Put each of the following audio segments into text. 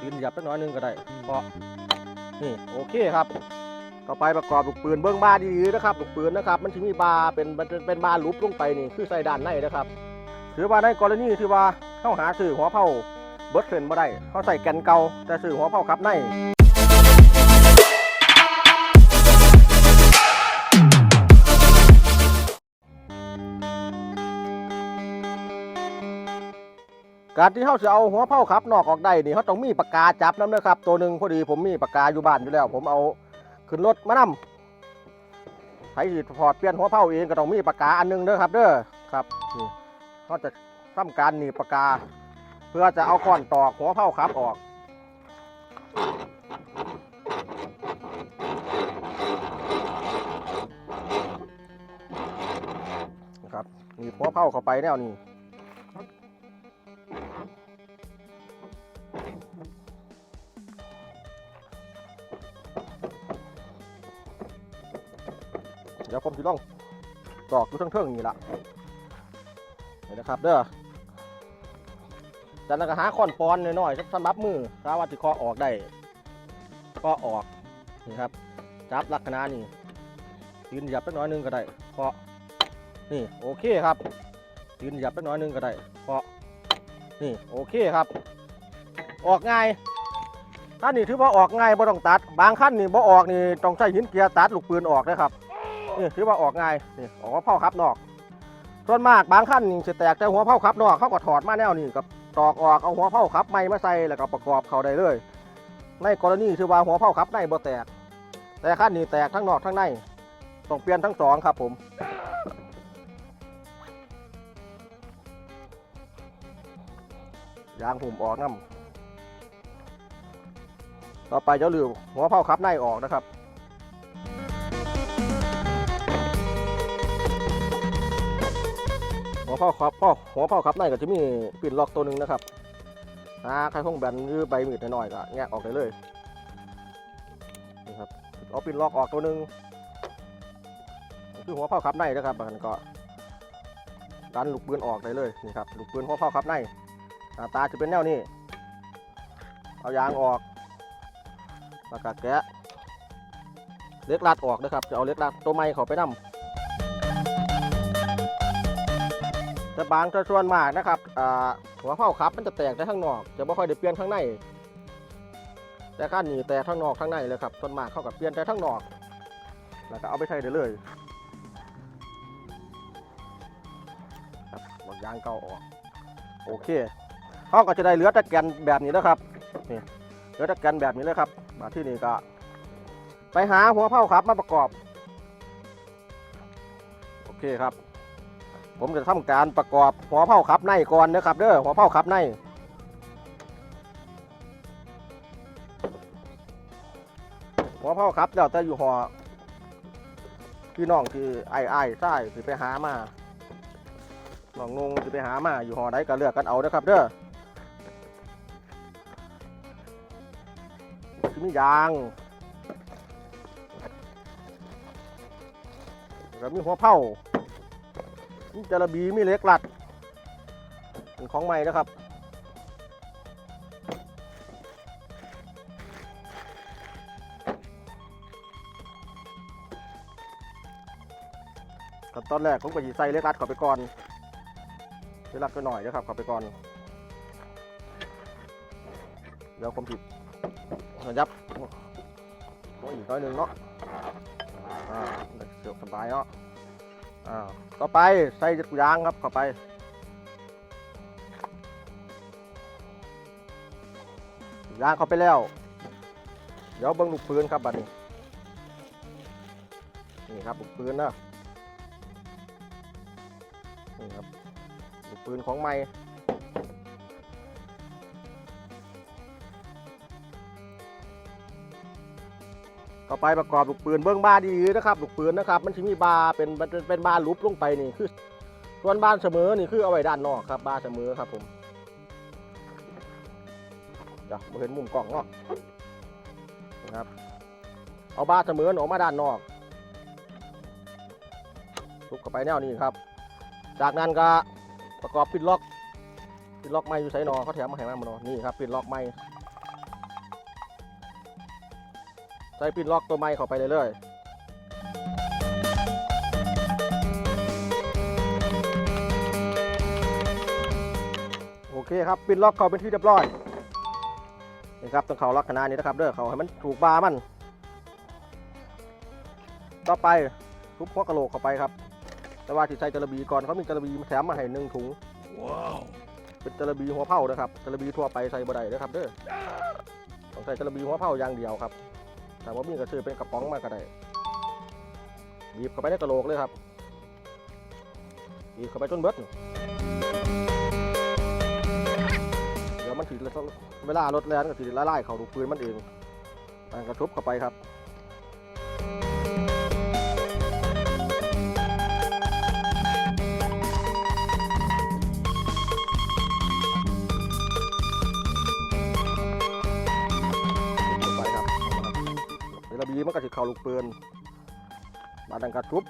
ตีนหยับสักน้อยนึงก็ได้พอนี่โอเคครับต่อไปประกอบลูกปืนเบื้องบ้าดีๆนะครับลูกปืนนะครับ มันถึงมีบาเป็นมันเป็นบาลุบลงไปนี่คือใส่ด้านในนะครับถือว่าในกรณีที่ว่าเข้าหาสื่อหัวเผาเบิร์ดเซนมาได้เขาใส่แกนเก่าแต่สื่อหัวเผาครับใน การที่เขาจะเอาหัวเผาขับนอกออกได้นี่เขาต้องมีปากกาจับน้ำนะครับ ตัวหนึ่งพอดีผมมีปากกาอยู่บ้านอยู่แล้ว ผมเอาขึ้นรถมานำใช้สิถอดเปลี่ยนหัวเผาเองก็ต้องมีปากกาอันหนึงเด้อครับ เด้อครับนี่เขาจะทำการหนีปากกา เพื่อจะเอาก้อนตอกหัวเผาขับออกนะครับหนีหัวเผาเข้าไปแนวนี้ เดี๋ยวผมจะลองตอกอยู่เทิงๆนี่ละนี่นะครับ เด้อจากนั้นก็หาค้อนปอนน้อยๆสำหรับมือถ้าว่าจะคาะออกได้ก็ออกนี่ครับจับลักษณะนี้ยืนหยับสักน้อยนึงก็ได้เคาะนี่โอเคครับยืนหยับสักน้อยนึงก็ได้เคาะนี่โอเคครับ ออกง่ายถ้านี่ถือว่าออกง่ายบ่ต้องตัด บางขั้นนี่บ่ออกนี่ต้องใช้หินเกียร์ตัดลูกปืนออกนะครับ นี่ถือว่าออกง่ายนี่ออกหัวเผาครับนอกส่วนมากบางขั้นนี่จะแตกแต่หัวเผาครับนอกเขาก็ถอดมาแนวนี้กับตอกออกเอาหัวเผาครับไม่มาใส่แล้วก็ประกอบเข้าได้เลย ในกรณีที่ว่าหัวเผาครับในบ่แตก แต่ขั้นนี้แตกทั้งนอกทั้งในต้องเปลี่ยนทั้งสองครับผมยางหุ่มออกน้ำต่อไปจะลืมหัวเผาครับในออกนะครับ หัวเผาครับพ่อหัวเผาครับในก็จะมีปิ่นล็อกตัวหนึ่งนะครับอ่าใครคงแบนหรือใบมีดน้อยๆก็แงะออกได้เลยนี่ครับเอาปิ่นล็อกออกตัวหนึ่งคือหัวเผาครับในนะครับมันก็ดันลูกปืนออกได้เลยนี่ครับลูกปืนหัวเผาครับในตาจะเป็นแนวนี้ เอายางออกแล้วก็แกะเล็กลัดออกนะครับจะเอาเล็กลัดตัวไม้เขาไปนำ แต่บางส่วนมากนะครับหัวเผาครับมันจะแตกได้ข้างนอก จะไม่ค่อยได้เปลี่ยนข้างใน แต่ข้านี้แตกข้างนอกข้างในเลยครับส่วนมากเข้ากับเปลี่ยนแต่ข้างนอก แล้วก็เอาไปใช้ได้เลยครับหมดยางเก่าออกโอเคเขาก็จะได้เหลือต่แกนแบบนี้นะครับนี่เหลือต่แกนแบบนี้เลยครับมาที่นี่ก็ไปหาหัวเผาครับมาประกอบ โอเคครับ ผมจะทำการประกอบหัวเผาขับในก่อนนะครับเด้อหัวเผาขับในหัวเผาขับแล้วแต่อยู่หอพี่น้องที่ไอ้ไอ้ใช่สิไปหามาน้องนงสิไปหามาอยู่หอใดก็เลือกกันเอานะครับเด้อที่มียางแล้วมีหัวเผา มีจระบีมีเล็กหลัด เป็นของใหม่นะครับขั้นตอนแรกผมก็จะใส่เล็กหลัดเข้าไปก่อนเล็กหลัดก็หน่อยนะครับเข้าไปก่อนเดี๋ยวผมผิดยับโอ้ยอีกน้อยหนึ่งเนาะอ่าเสียบสบายเนาะ อ่าต่อไปใส่ยางครับเข้าไป ยางเข้าไปแล้ว เดี๋ยวเบิ้งลูกปืนครับบัดนี้ นี่ครับลูกปืนนะนี่ครับลูกปืนของใหม่ ต่อไปประกอบลูกปืนเบิ้องบ้าดีๆนะครับลูกปืนนะครับ มันจะมีบาเป็นเป็นเป็นบาลุบลงไปนี่คือส่วนบานเสมอนี่คือเอาไว้ด้านนอกครับบ้าเสมอครับผมเดี๋ยวมาเห็นมุมกล้องเนาะนะครับ เอาบ้าเสมอออกมาด้านนอกทุบเข้าไปแนวนี้ครับ จากนั้นก็ประกอบปิดล็อกปิดล็อกไม้อยู่ไสนอเขาแถมมาให้มาหมดเนาะนี่ครับปิดล็อกไม้ ใส่ปินล็อกตัวไม้เข้าไปเลยเลยโอเคครับปินล็อกเข้าเป็นที่เรียบร้อยนี่ครับต้องเข้าลักษณะนี้นะครับเด้อเขาให้มันถูกบามัน ต่อไปทุบหัวกะโหลกเข้าไปครับ แต่ว่าที่ใส่จระบีก่อนเขามีจระบีแถมมาให้หนึ่งถุงเป็นจระบีหัวเผานะครับจระบีทั่วไปใส่บ่ได้นะครับเด้อต้องใส่จระบีหัวเผาอย่างเดียวครับ แต่ว่ามีก็ซื้อเป็นกระป๋องมาก็ได้บีบเข้าไปในกระโหลกเลยครับบีบเข้าไปจนเบิดเดี๋ยวมันถือเวลารถแรงก็ถือละลายเขาดูปืนมันเองมันกระทุบเข้าไปครับ เดี๋ยวระบีมันก็จะเข้าลูกปืนมาดังกระทุบ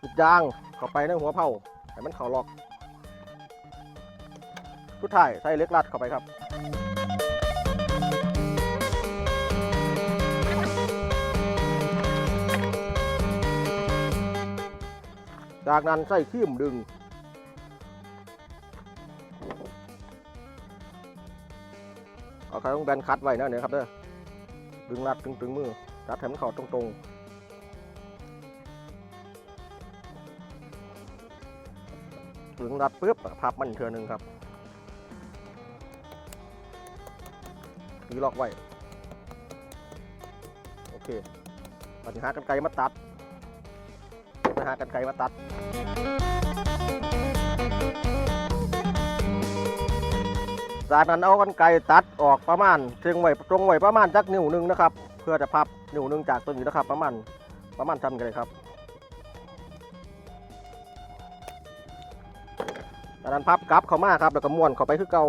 จุดยางเข้าไปในหัวเผาให้มันเข้าล็อกทุดท้ายใส่เล็กรัดเข้าไปครับจากนั้นใส่ครีมดึง เอาใครต้องแบนคัดไว้นะเนี่ยครับเด้อ ดึงรัดตึงตึงมือ รัดให้มันเข้าตรงๆดึงรัดปุ๊บพับมันเทือหนึงครับตีล็อกไว้ โอเคปฏิหากันไกลมาตัดไปหากันไกลมาตัดจากนั้นเอากันไกรตัดออกประมาณเชิงไว้ตรงไว้ประมาณจักนิ้วหนึ่งนะครับ เพื่อจะพับ นิ้วนึงจากตัวนี้นะครับ ประมาณประมาณทำกันเลยครับจากนั้นพับกลับเข้ามาครับ แล้วก็ม้วนเข้าไปคือเก่า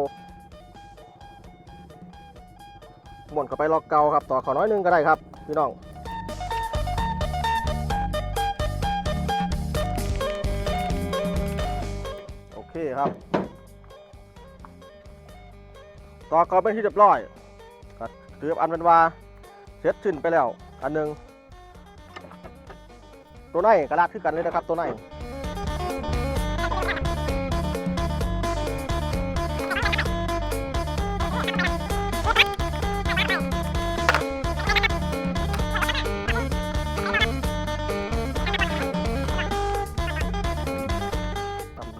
ม้วนเข้าไปล็อกเก่าครับ ต่อขอน้อยนึงก็ได้ครับพี่น้องโอเคครับ ต่อก็เป็นที่เรียบร้อยก็ถืออันเป็นว่า เสร็จสิ้นไปแล้ว อันหนึ่งตัวไหนกระดาษคือกันเลยนะครับตัวไหน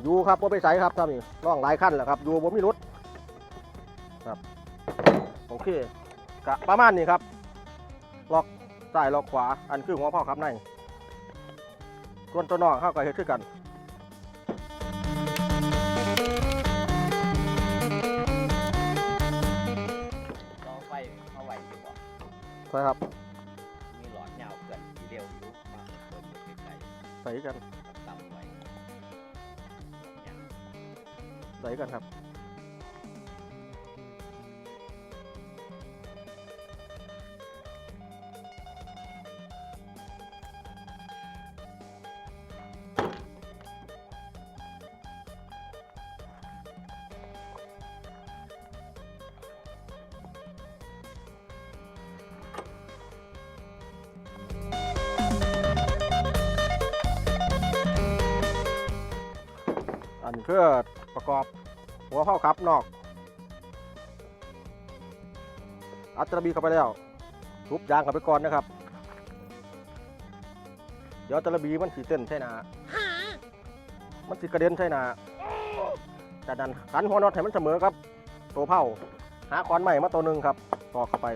อยู่ครับว่าไปใส่ครับท่านี่ร่องหลายขั้นแหละครับอยูบ่มีรุดโอเคกะประมาณนี้ครับ ล็อกซ้ายล็อกขวา อันคือหัวเผาครับในส่วนตัวนอกเข้ากับเฮ็ดคือกันรอไฟเอาไว้ดีกว่าใช่ครับมีหลอดยาวเกินสีเร็วอยุบมาเปิดไกลใส่กันๆต่ำไว้ ใส่กันครับ อันคือประกอบหัวเผาครับนอกอัดจระบีเข้าไปแล้วทุบยางเข้าไปก่อนนะครับ เดี๋ยวจระบีมันสีเต้นใช่หนามันสีกระเด็นใช่หนาจากนั้นขันหัวน็อตให้มันเสมอครับ ตัวเผาหาคอนใหม่มาตัวหนึ่งครับต่อเข้าไป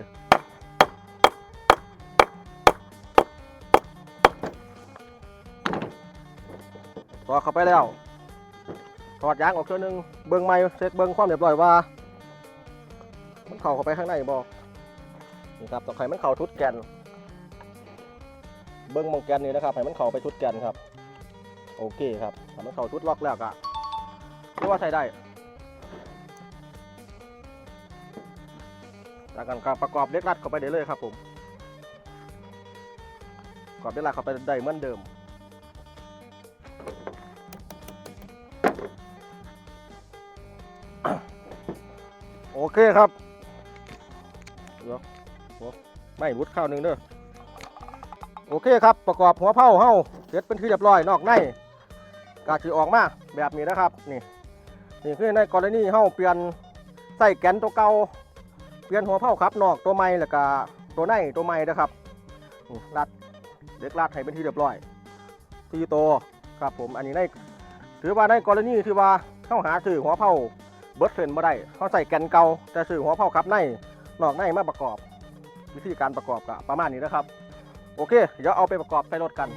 ต่อเข้าไปแล้ว อดยางออกเชือนึงเบิ้งไม้เช็คเบิ้งความเรียบร้อยว่า มันเข้าเข้าไปข้างในบอกนี่ครับต้องให้มันเข้าทุดแกน เบิ้งมองแกนนี่นะครับให้มันเข้าไปทุดแกนครับ โอเคครับถ้ามันเข้าทุดล็อกแล้วก็เรียกว่าใช้ได้จากการประกอบเล็กรัดเข้าไปได้เลยครับผมประกอบเล็กรัดเข้าไปได้เหมือนเดิม เคครับเดี๋ยวไม่รุดข้าวหนึ่งเด้อโอเคครับ ประกอบหัวเผาเฮาเสร็จเป็นที่เรียบร้อยนอกในกาจีออกมาแบบนี้นะครับนี่นี่คือในกรณีเฮาเปลี่ยนใส่แกนตัวเก่าเปลี่ยนหัวเผาครับนอกตัวใหม่แล้วก็ตัวในตัวใหม่นะครับรัดเด็กรัดให้เป็นที่เรียบร้อยทีโตวครับผมอันนี้ในถือว่าในกรณีที่ว่าเข้าหาซื้อหัวเผา เบิร์ดเฟนมาได้เขาใส่แกนเก่าแต่สื่อหัวเผาครับในนอกในมาประกอบ วิธีการประกอบก็ประมาณนี้นะครับ โอเค เดี๋ยวเอาไปประกอบใส่รถกัน